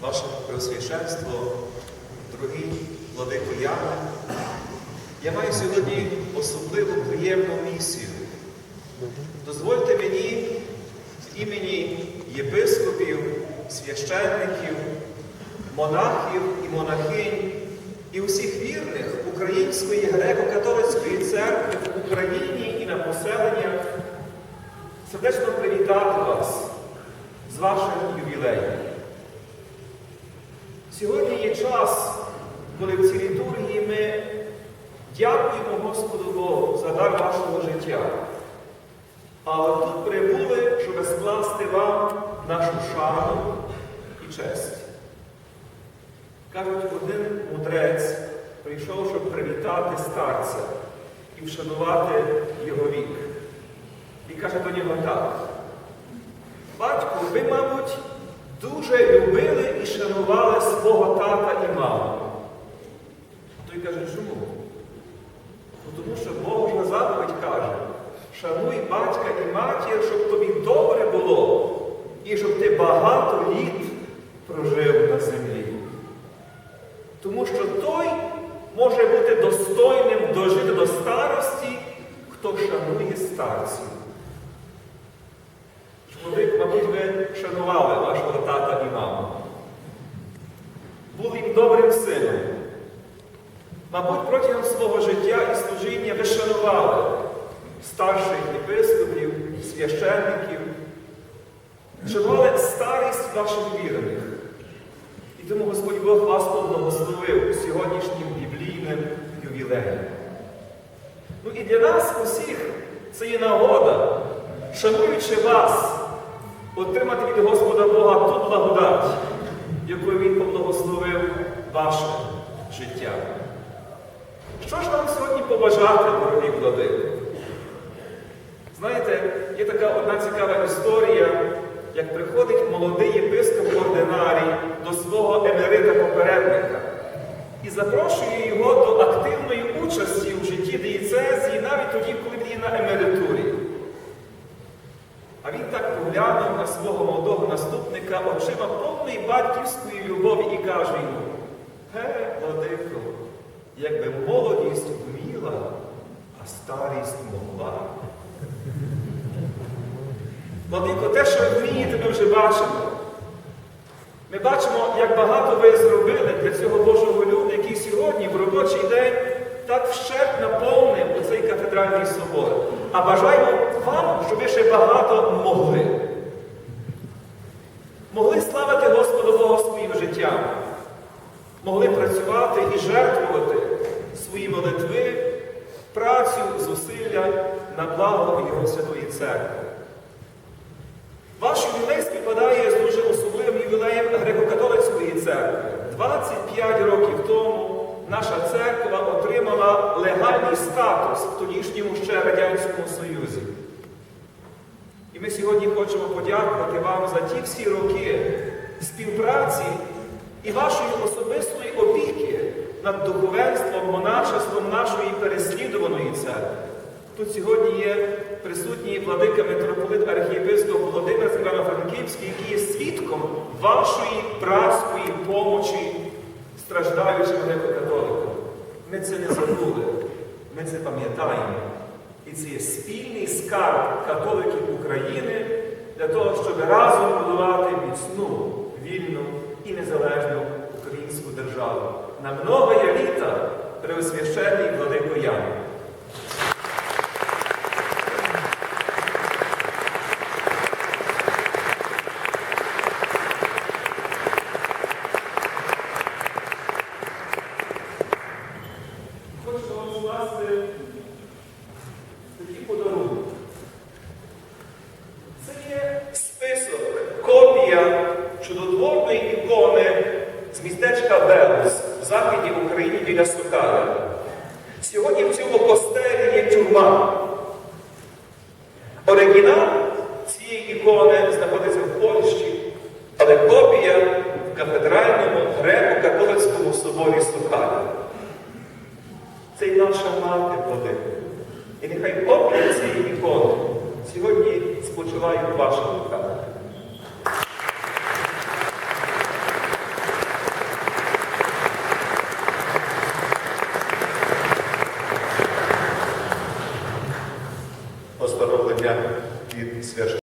Преосвященство, дорогі владико Яне, я маю сьогодні особливу приємну місію. Дозвольте мені в імені єпископів, священників, монахів і монахинь і усіх вірних Української греко-католицької церкви в Україні і на поселеннях сердечно привітати вас з вашим ювілеєм. Сьогодні є час, коли в цій літургії ми дякуємо Господу Богу за дар вашого життя. Але тут прибули, щоб скласти вам нашу шану і честь. Кажуть, один мудрець прийшов, щоб привітати старця і вшанувати його вік. І каже до нього так. Батько, ви, мабуть, дуже любили і шанували свого тата і маму. Той каже, чому? Ну, тому що Божа заповідь каже, шануй батька і матір, щоб тобі добре було, і щоб ти багато літ прожив на землі. Тому що той може бути достойним дожити до старості, хто шанує старців. Чоловік, мабуть, ви шанували вашого тата і маму. Був їм добрим сином. Мабуть, протягом свого життя і служіння ви шанували старших єпископів, священників, шанували старість ваших вірних. І тому Господь Бог вас поблагословив сьогоднішнім біблійним ювілеєм. Ну і для нас усіх це є нагода, шануючи вас, отримати від Господа Бога ту благодать, ваше життя. Що ж вам сьогодні побажати, дорогі владики? Знаєте, є така одна цікава історія, як приходить молодий єпископ ординарій до свого емерита-попередника і запрошує його до активної участі в житті дієцезії навіть тоді, коли він є на емеритурі. А він так поглянув на свого молодого наступника очима повної батьківської любові і каже йому, Ге, владико, якби молодість вміла, а старість могла. Владико, те, що вмієте, ми вже бачимо. Ми бачимо, як багато ви зробили для цього Божого люду, який сьогодні в робочий день так вщерп наповнив оцей кафедральний собор. А бажаємо вам, щоб ви ще багато могли. Могли могли працювати і жертвувати свої молитви, працю, зусилля на благо Його Святої Церкви. Ваш ювілей співпадає з дуже особливим ювілеєм Греко-католицької церкви. 25 років тому наша церква отримала легальний статус в тодішньому ще Радянському Союзі. І ми сьогодні хочемо подякувати вам за ті всі роки співпраці і вашої особистої опіки над духовенством, монашеством нашої переслідуваної церкви. Тут сьогодні є присутній владика митрополит архієпископ Володимир Івано-Франківський, який є свідком вашої братської помочі страждаючим греко-католикам. Ми це не забули, ми це пам'ятаємо. І це є спільний скарб католиків України для того, щоб разом будувати міцну, вільну і незалежну українську державу. На многоя літа Преосвященний владико Ян. Хочу вам скласти такий подарунок. Це є список, копія чудотворної ікони з містечка Белус в західній Україні біля Сокаля. Сьогодні в цьому костелі є тюрма. Оригінал цієї ікони знаходиться в Польщі, але копія в кафедральному греко-католицькому соборі Сокаля. Це й наша мати владика. І нехай погляд цієї ікони сьогодні спочиває в ваших руках.